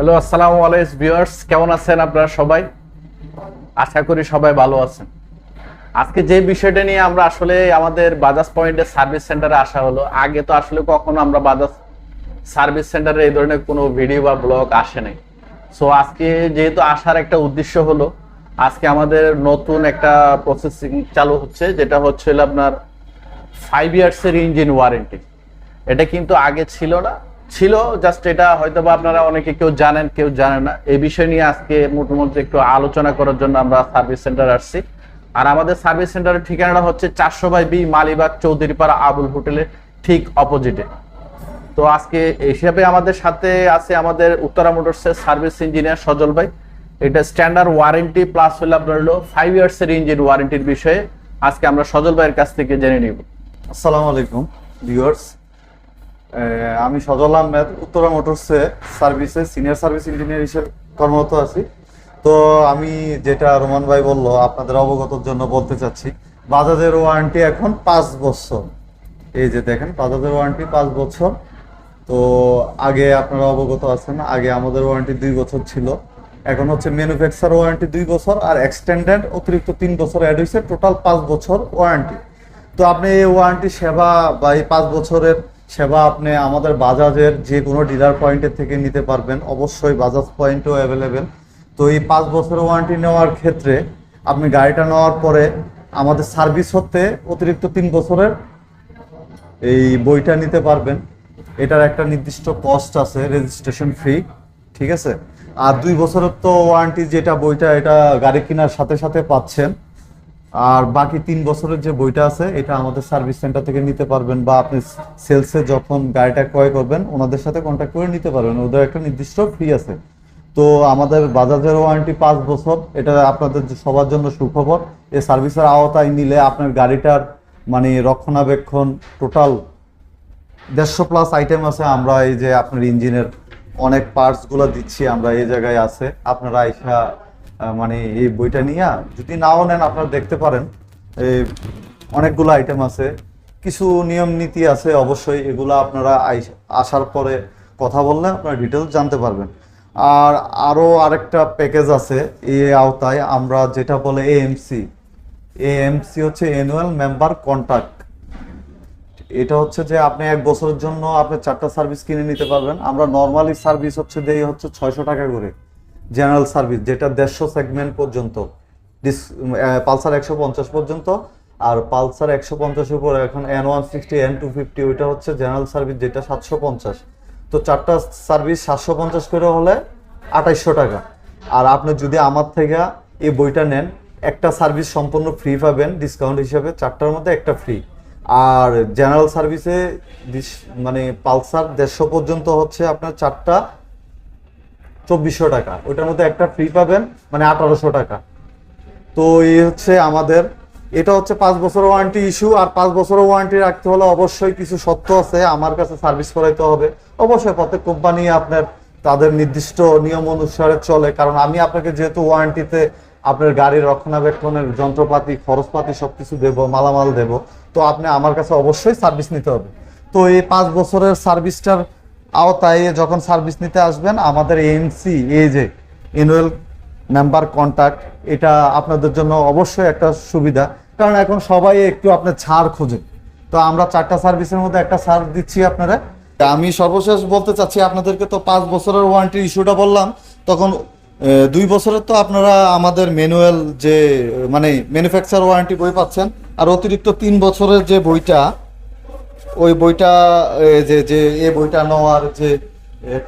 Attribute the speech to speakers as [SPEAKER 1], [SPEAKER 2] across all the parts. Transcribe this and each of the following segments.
[SPEAKER 1] Hello আসসালামু আলাইকুম viewers কেমন আছেন আপনারা সবাই? আশা করি সবাই ভালো আছেন। আজকে যে বিষয়টা নিয়ে আমরা আসলে আমাদের বাজাজ পয়েন্টের সার্ভিস সেন্টারে আসা হলো, আগে তো আসলে কখনো আমরা বাজাজ সার্ভিস সেন্টারে এই ধরনের কোনো ভিডিও বা ব্লগ আসে নাই। সো আজকে যেহেতু আসার একটা উদ্দেশ্য হলো, আজকে আমাদের নতুন একটা প্রসেসিং চালু হচ্ছে, যেটা হচ্ছে আপনার ফাইভ ইয়ার্সের ইঞ্জিন ওয়ারেন্টি এটা কিন্তু আগে ছিল না ছিল জাস্ট এটা হয়তো বা আপনারা অনেকে কেউ জানেন কেউ জানেন না। এই বিষয় নিয়ে আজকে মোটামুটি একটু আলোচনা করার জন্য আমরা সার্ভিস সেন্টার আসছি। আর আমাদের সার্ভিস সেন্টারের ঠিকানাটা হচ্ছে চারশো বাই বি মালিবাগ চৌধুরীপাড়া আবুল হোটেলের ঠিক অপোজিটে তো আজকে হিসাবে আমাদের সাথে আছে আমাদের উত্তরা মোটরসের সার্ভিস ইঞ্জিনিয়ার সজল ভাই। এটা স্ট্যান্ডার্ড ওয়ারেন্টি প্লাস হলো আপনার হলো ফাইভ ইয়ার্সের ইঞ্জিন ওয়ারেন্টির বিষয়ে আজকে আমরা সজল ভাইয়ের কাছ থেকে জেনে নিব।
[SPEAKER 2] আসসালামু আলাইকুম ভিউয়ার্স আমি সজল আহমেদ, উত্তরা মোটরসে সার্ভিসে, সিনিয়র সার্ভিস ইঞ্জিনিয়ার হিসেবে কর্মরত আছি। তো আমি যেটা রোমান ভাই বলল, আপনাদের অবগতর জন্য বলতে চাচ্ছি, বাজাজের ওয়ারেন্টি এখন পাঁচ বছর। এই যে দেখেন, বাজাজের ওয়ারেন্টি পাঁচ বছর। তো আগে আপনারা অবগত আছেন, আগে আমাদের ওয়ারেন্টি দুই বছর ছিল। এখন হচ্ছে ম্যানুফ্যাকচার ওয়ারেন্টি দুই বছর আর এক্সটেন্ডেড অতিরিক্ত তিন বছর অ্যাড হয়েছে। টোটাল পাঁচ বছর ওয়ারেন্টি তো আপনি এই ওয়ারেন্টি সেবা বা এই পাঁচ বছরের সেবা আপনি আমাদের বাজাজের যে কোনো ডিলার পয়েন্টের থেকে নিতে পারবেন। অবশ্যই বাজাজ পয়েন্টও অ্যাভেলেবেল তো এই পাঁচ বছরের ওয়ারেন্টি নেওয়ার ক্ষেত্রে আপনি গাড়িটা নেওয়ার পরে আমাদের সার্ভিস হতে অতিরিক্ত তিন বছরের এই বইটা নিতে পারবেন। এটার একটা নির্দিষ্ট কস্ট আছে রেজিস্ট্রেশন ফি ঠিক আছে? আর দুই বছরের তো ওয়ারেন্টি যেটা বইটা, এটা গাড়ি কেনার সাথে সাথে পাচ্ছেন। আর বাকি তিন বছরের যে বইটা আছে, এটা আমাদের সার্ভিস সেন্টার থেকে নিতে পারবেন বা আপনি সেলসে যখন গাড়িটা ক্রয় করবেন, ওনাদের সাথে কন্ট্যাক্ট করে নিতে পারবেন। ওদের একটা নির্দিষ্ট ফি আছে। তো আমাদের বাজাজের ওয়ারেন্টি পাঁচ বছর, এটা আপনাদের সবার জন্য সুখবর। এই সার্ভিসের আওতায় নিলে আপনার গাড়িটার মানে রক্ষণাবেক্ষণ টোটাল দেড়শো প্লাস আইটেম আছে। আমরা এই যে আপনার ইঞ্জিনের অনেক পার্টসগুলো দিচ্ছি, আমরা এই জায়গায় আছে। আপনারা আইসা মানে এই বইটা নিয়ে, যদি নাও নেন আপনারা দেখতে পারেন। অনেকগুলো আইটেম আছে। কিছু নিয়ম নীতি আছে, অবশ্যই এগুলো আপনারা আসার পরে কথা বললে আপনারা ডিটেলস জানতে পারবেন। আর আরও আরেকটা প্যাকেজ আছে এ আওতায় আমরা যেটা বলে এএমসি এএমসি হচ্ছে অ্যানুয়াল মেম্বার কন্ট্যাক্ট এটা হচ্ছে যে আপনি এক বছরের জন্য আপনি চারটা সার্ভিস কিনে নিতে পারবেন। আমরা নর্মালি সার্ভিস হচ্ছে দেই হচ্ছে ছয়শো টাকা করে। জেনারেল সার্ভিস, যেটা দেড়শো সেগমেন্ট পর্যন্ত। ডিস পালসার একশো পঞ্চাশ পর্যন্ত, আর পালসার একশো পঞ্চাশের উপর এখন N one sixty N two fifty ওইটা হচ্ছে জেনারেল সার্ভিস, যেটা সাতশো পঞ্চাশ। তো চারটা সার্ভিস সাতশো পঞ্চাশ করে হলে আঠাইশশো টাকা। আর আপনি যদি আমার থেকে এই বইটা নেন, একটা সার্ভিস সম্পূর্ণ ফ্রি পাবেন ডিসকাউন্ট হিসাবে, চারটার মধ্যে একটা ফ্রি আর জেনারেল সার্ভিসে মানে পালসার দেড়শো পর্যন্ত হচ্ছে আপনার চারটা চব্বিশশো টাকা। ওইটার মধ্যে একটা ফ্রি পাবেন মানে আঠারোশো টাকা। তো এই হচ্ছে আমাদের, এটা হচ্ছে পাঁচ বছর ওয়ারেন্টি ইস্যু আর পাঁচ বছরের ওয়ারেন্টি রাখতে হলে অবশ্যই কিছু সত্য আছে, আমার কাছে সার্ভিস করাইতে হবে। অবশ্যই প্রত্যেক কোম্পানি আপনার, তাদের নির্দিষ্ট নিয়ম অনুসারে চলে, কারণ আমি আপনাকে যেহেতু ওয়ারেন্টিতে আপনার গাড়ির রক্ষণাবেক্ষণের যন্ত্রপাতি, খরচপাতি সব কিছু দেব, মালামাল দেব, তো আপনি আমার কাছে অবশ্যই সার্ভিস নিতে হবে। তো এই পাঁচ বছরের সার্ভিসটার আওতায় যখন সার্ভিস নিতে আসবেন, আমাদের এমসি এই যে অ্যানুয়াল নাম্বার কন্ট্যাক্ট এটা আপনাদের জন্য অবশ্যই একটা সুবিধা। কারণ এখন সবাই একটু আপনার ছাড় খোঁজে। তো আমরা চারটা সার্ভিসের মধ্যে একটা ছাড় দিচ্ছি আপনারা। আমি সর্বশেষ বলতে চাচ্ছি, আপনাদেরকে তো পাঁচ বছরের ওয়ারেন্টির ইস্যুটা বললাম। তখন দুই বছরের তো আপনারা আমাদের ম্যানুয়াল যে মানে ম্যানুফ্যাকচার ওয়ারেন্টি বই পাচ্ছেন। আর অতিরিক্ত তিন বছরের যে বইটা ওই বইটা যে যে, এ বইটা নেওয়ার যে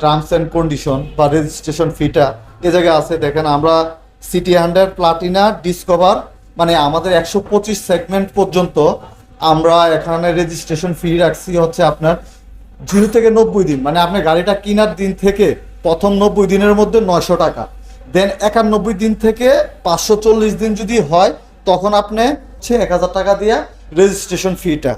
[SPEAKER 2] টার্মস অ্যান্ড কন্ডিশন বা রেজিস্ট্রেশন ফিটা এ জায়গায় আছে। দেখেন, আমরা সিটি হান্ড্রেড প্লাটিনা ডিসকভার মানে আমাদের একশো পঁচিশ সেগমেন্ট পর্যন্ত আমরা এখানে রেজিস্ট্রেশন ফি রাখছি হচ্ছে আপনার জিরো থেকে নব্বই দিন। মানে আপনার গাড়িটা কেনার দিন থেকে প্রথম নব্বই দিনের মধ্যে নয়শো টাকা। দেন একানব্বই দিন থেকে পাঁচশো চল্লিশ দিন যদি হয়, তখন আপনি হচ্ছে এক হাজার টাকা দিয়ে রেজিস্ট্রেশন ফিটা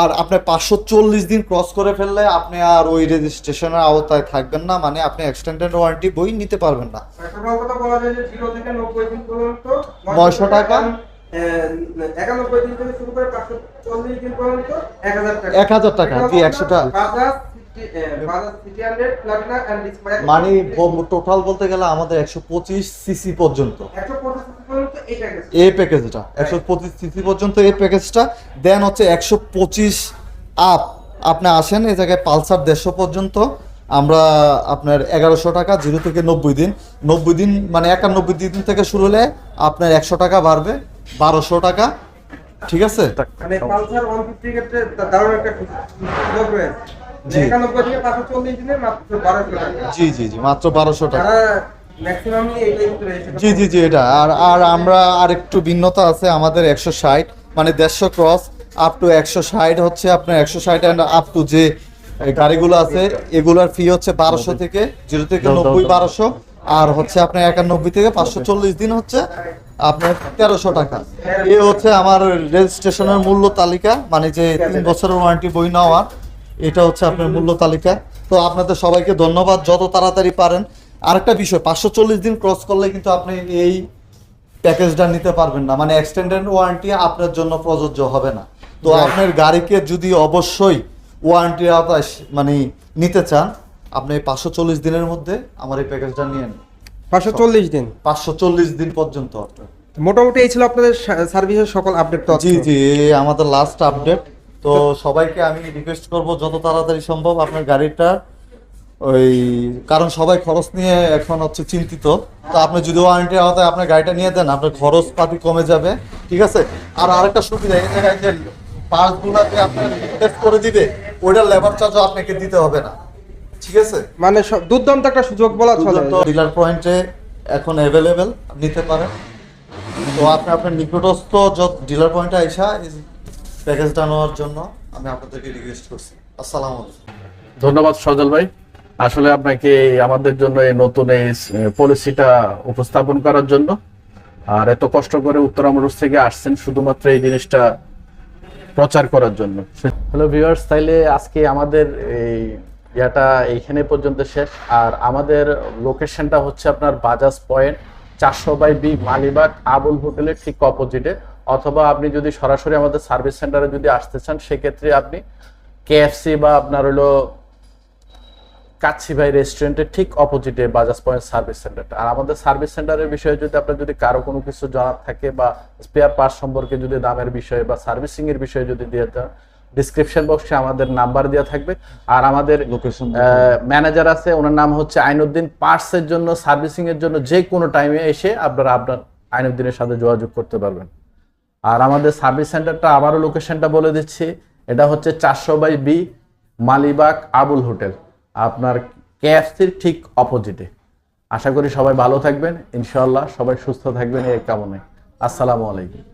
[SPEAKER 2] আর আপনি পাঁচশো চল্লিশ দিন ক্রস করে ফেললে আপনি আর ওই রেজিস্ট্রেশনের আওতায় থাকবেন না মানে আপনি এক্সটেন্ডেড ওয়ারেন্টি বই নিতে পারবেন না 900 টাকা।
[SPEAKER 3] একানব্বই দিন থেকে শুরু করে পাঁচশো চল্লিশ দিন পর্যন্ত এক হাজার টাকা
[SPEAKER 2] 1000 টাকা, জি, 100 টাকা। মানে টোটাল বলতে গেলে আমাদের একশো পঁচিশ সিসি পর্যন্ত।
[SPEAKER 3] এই
[SPEAKER 2] প্যাকেজটা একশো পঁচিশ সিসি পর্যন্ত এই প্যাকেজটা দেন হচ্ছে একশো পঁচিশ আপ আপনি আসেন এই জায়গায় পালসার দেড়শো পর্যন্ত। আমরা আপনার এগারোশো টাকা জিরো থেকে নব্বই দিন। নব্বই দিন মানে একানব্বই দিন থেকে শুরু হলে আপনার একশো টাকা বাড়বে বারোশো টাকা। ঠিক আছে? জি। জি জি জি মাত্র বারোশো টাকা। জি জি জি এটা। আর আর আমরা আর একটু ভিন্নতা আছে আমাদের একশো ষাট মানে দেড়শো ক্রস আপ টু একশো ষাট হচ্ছে আপনার একশো ষাট অ্যান্ড আপ টু যে গাড়িগুলো আছে এগুলার ফি হচ্ছে বারোশো থেকে জিরো থেকে নব্বই। বারোশো। আর হচ্ছে আপনার একানব্বই থেকে পাঁচশো চল্লিশ দিন হচ্ছে আপনার তেরোশো টাকা। এ হচ্ছে আমার রেজিস্ট্রেশনের মূল্য তালিকা মানে যে তিন বছরের ওয়ারেন্টি বই নেওয়ার। এটা হচ্ছে আপনার মূল্য তালিকা। তো আপনাদের সবাইকে ধন্যবাদ যত তাড়াতাড়ি পারেন। আরেকটা বিষয় পাঁচশো চল্লিশ দিন ক্রস করলে কিন্তু আপনি এই প্যাকেজটা নিতে পারবেন না। মানে এক্সটেন্ডেড ওয়ারেন্টি আপনার জন্য প্রযোজ্য হবে না। তো আপনার গাড়িকে যদি অবশ্যই ওয়ারেন্টির আওতায় মানে নিতে চান আপনি পাঁচশো চল্লিশ দিনের মধ্যে আমার এই প্যাকেজটা নিয়ে নিন।
[SPEAKER 3] পাঁচশো চল্লিশ দিন?
[SPEAKER 2] পাঁচশো চল্লিশ দিন পর্যন্ত
[SPEAKER 3] মোটামুটি এই ছিল আপনাদের সার্ভিসের সকল আপডেট
[SPEAKER 2] জি জি আমাদের লাস্ট আপডেট তো সবাইকে আমি রিকোয়েস্ট করব যত তাড়াতাড়ি সম্ভব আপনার গাড়িটা ওই কারণ সবাই খরচ নিয়ে এখন হচ্ছে চিন্তিত। তো আপনি যদি ওয়ারেন্টি আওতায় আপনার গাড়িটা নিয়ে দেন আপনার খরচ পাতি কমে যাবে ঠিক আছে? আর আরেকটা সুবিধা এই জায়গায় যে পার্টসগুলোতে আপনার টেস্ট করে দিবে ওইটার লেবার চার্জও আপনাকে দিতে হবে না ঠিক আছে?
[SPEAKER 3] মানে দুর্দান্ত একটা সুযোগ বলা চলে।
[SPEAKER 2] ডিলার পয়েন্টে এখন অ্যাভেলেবেল নিতে পারেন। তো আপনি আপনার নিকটস্থ যত ডিলার পয়েন্টে আইসা প্যাকেজটা নেওয়ার জন্য আমি আপনাদেরকে রিকোয়েস্ট করছি। আসসালামু আলাইকুম।
[SPEAKER 1] ধন্যবাদ সজল ভাই। আসলে আপনাকে আমাদের জন্য এই নতুন এই পলিসিটা উপস্থাপন করার জন্য আর এত কষ্ট করে উত্তরামরুষ থেকে আসছেন শুধুমাত্র এই জিনিসটা প্রচার করার জন্য। হ্যালো ভিউয়ার্স তাইলে আজকে আমাদের এই ইয়াটা এইখানে পর্যন্ত শেষ। আর আমাদের লোকেশনটা হচ্ছে আপনার বাজাজ পয়েন্ট চারশো বাই বি মালিবাগ আবুল হোটেলের ঠিক অপোজিটে অথবা আপনি যদি সরাসরি আমাদের সার্ভিস সেন্টারে যদি আসতে চান সেক্ষেত্রে আপনি কেএফসি বা আপনার হলো কাচ্ছি ভাই রেস্টুরেন্টের ঠিক অপোজিটে বাজাজ পয়েন্ট সার্ভিস সেন্টারটা আর আমাদের সার্ভিস সেন্টারের বিষয়ে যদি আপনার যদি কারও কোনো কিছু জানার থাকে বা স্পেয়ার পার্টস সম্পর্কে যদি দামের বিষয়ে বা সার্ভিসিং এর বিষয়ে যদি দিয়ে দেন ডিসক্রিপশন বক্সে আমাদের নাম্বার দেওয়া থাকবে। আর আমাদের
[SPEAKER 2] Location
[SPEAKER 1] ম্যানেজার আছে ওনার নাম হচ্ছে আইনুদ্দিন। পার্টসের জন্য সার্ভিসিং এর জন্য যে কোনো টাইমে এসে আপনারা আপনার আইনুদ্দিনের সাথে যোগাযোগ করতে পারবেন। আর আমাদের সার্ভিস সেন্টারটা আবারও লোকেশনটা বলে দিচ্ছি। এটা হচ্ছে চারশো by B Malibagh Abul hotel. আপনার কেএফসির ঠিক অপোজিটে। আশা করি সবাই ভালো থাকবেন। ইনশাল্লাহ সবাই সুস্থ থাকবেন এই কামনায়। আসসালামু আলাইকুম।